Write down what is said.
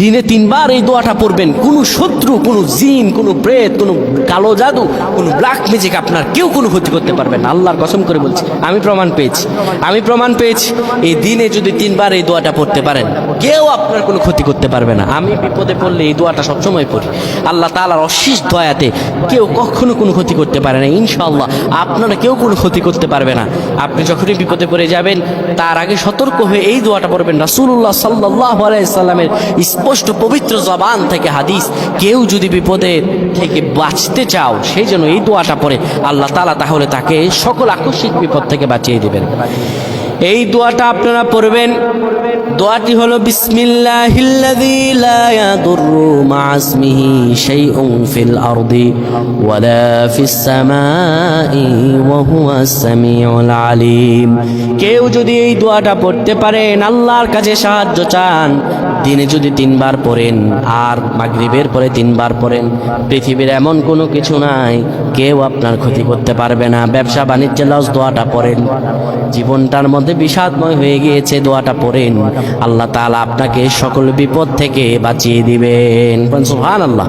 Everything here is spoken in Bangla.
দিনে তিনবার এই দোয়াটা পড়বেন। কোনো শত্রু, কোনো জিন, কোনো প্রেত, কোনো কালো জাদু, কোনো ব্ল্যাক ম্যাজিক আপনার কেউ কোনো ক্ষতি করতে পারবে না। আল্লাহর কসম করে বলছি, আমি প্রমাণ পেয়েছি। আমি প্রমাণ পেয়েছি, এই দিনে যদি তিনবার এই দোয়াটা পড়তে পারেন, কেউ আপনার কোনো ক্ষতি করতে পারবে না। আমি বিপদে পড়লে এই দোয়াটা সবসময় পড়ি। আল্লাহ তালার অশেষ দয়াতে কেউ কখনো কোনো ক্ষতি করতে পারে না, ইনশাআল্লাহ। আপনারা কেউ কোনো ক্ষতি করতে পারবে না। আপনি যখনই বিপদে পড়ে যাবেন, তার আগে সতর্ক হয়ে এই দোয়াটা পড়বেন। রাসুল্লাহ সাল্লাহ আলাইসাল্লামের স্পষ্ট পবিত্র জবান থেকে হাদিস। কেউ যদি বিপদে থেকে বাঁচতে চাও, সেই জন্য এই দোয়াটা পরে আল্লাহ তালা তাহলে তাকে সকল আকস্মিক বিপদ থেকে বাঁচিয়ে দেবেন। এই দোয়াটা আপনারা পড়বেন। দোয়াটি হলো শাইউন ফিল কেউ যদি এই দোয়াটা পড়তে পারেন, আল্লাহর কাছে সাহায্য চান, দিনে যদি তিনবার পড়েন আর মাগরিবের পরে তিনবার পড়েন, পৃথিবীর এমন কোনো কিছু নাই, কেউ আপনার ক্ষতি করতে পারবে না। ব্যবসা বাণিজ্যে লস দোয়াটা পড়েন। জীবনটার মধ্যে বিষাদময় হয়ে গিয়েছে দোয়াটা পড়েন। আল্লাহ তাআলা আপনাকে সকল বিপদ থেকে বাঁচিয়ে দিবেন। সুবহানাল্লাহ।